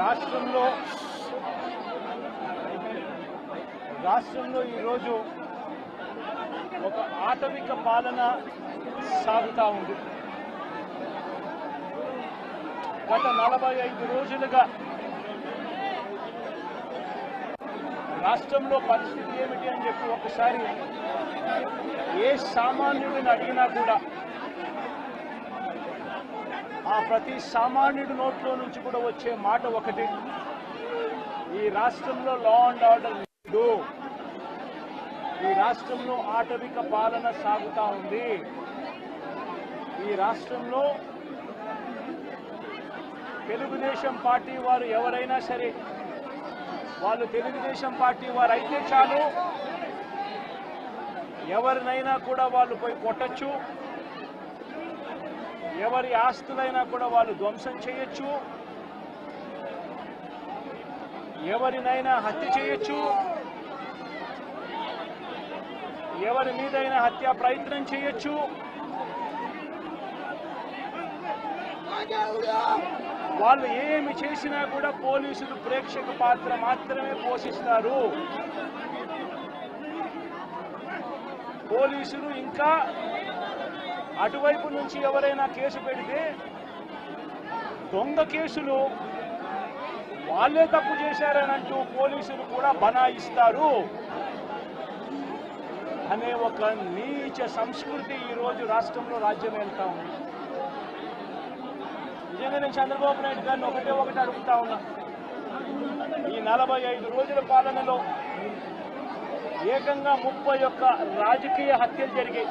రాష్ట్రంలో రాష్ట్రంలో ఈరోజు ఒక ఆటవిక పాలన సాగుతా ఉంది. గత నలభై ఐదు రోజులుగా రాష్ట్రంలో పరిస్థితి ఏమిటి అని చెప్పి ఒకసారి ఏ సామాన్యుడిని అడిగినా కూడా ఆ ప్రతి సామాన్యుడి నోట్లో నుంచి కూడా వచ్చే మాట ఒకటి. ఈ రాష్ట్రంలో లా అండ్ ఆర్డర్ లేదు. ఈ రాష్ట్రంలో ఆటవిక పాలన సాగుతా ఉంది. ఈ రాష్ట్రంలో తెలుగుదేశం పార్టీ వారు ఎవరైనా సరే వాళ్ళు తెలుగుదేశం పార్టీ వారు అయితే చాలు. ఎవరినైనా కూడా వాళ్ళు పోయి కొట్టచ్చు. ఎవరి ఆస్తులైనా కూడా వాళ్ళు ధ్వంసం చేయొచ్చు. ఎవరినైనా హత్య చేయొచ్చు. ఎవరి మీదైనా హత్యా ప్రయత్నం చేయొచ్చు. వాళ్ళు ఏమి చేసినా కూడా పోలీసులు ప్రేక్షక పాత్ర మాత్రమే పోషిస్తారు. పోలీసులు ఇంకా అటువైపు నుంచి ఎవరైనా కేసు పెడితే దొంగ కేసులు వాళ్ళే తప్పు చేశారని అంటూ పోలీసులు కూడా బనాయిస్తారు. అనే ఒక నీచ సంస్కృతి ఈరోజు రాష్ట్రంలో రాజ్యం వెళ్తా ఉంది. నిజంగా నేను చంద్రబాబు నాయుడు గారిని ఒకటే ఒకటి అడుగుతా ఉన్నా. ఈ నలభై ఐదు రోజుల పాలనలో ఏకంగా ముప్పై ఒక్క రాజకీయ హత్యలు జరిగాయి.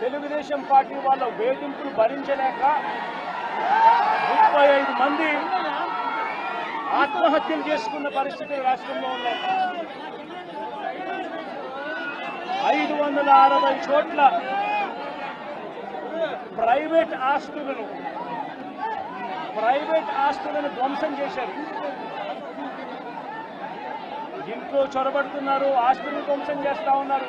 తెలుగుదేశం పార్టీ వాళ్ళ వేధింపులు భరించలేక ముప్పై ఐదు మంది ఆత్మహత్యలు చేసుకున్న పరిస్థితులు రాష్ట్రంలో ఉన్నాయి ఐదు వందల అరవై చోట్ల ప్రైవేట్ ఆస్తులను ప్రైవేట్ ఆస్తులను ధ్వంసం చేశారు. ఇంట్లో చొరబడుతున్నారు ఆస్తులను ధ్వంసం చేస్తా ఉన్నారు.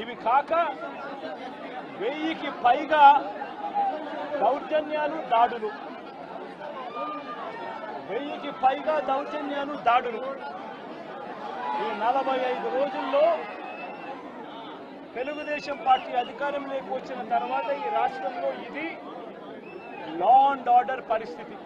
ఇవి కాక వెయ్యికి పైగా దౌర్జన్యాలు దాడులు. వెయ్యికి పైగా దౌర్జన్యాలు దాడులు. ఈ నలభై ఐదు రోజుల్లో తెలుగుదేశం పార్టీ అధికారంలోకి వచ్చిన తర్వాత ఈ రాష్ట్రంలో ఇది లా అండ్ ఆర్డర్ పరిస్థితి.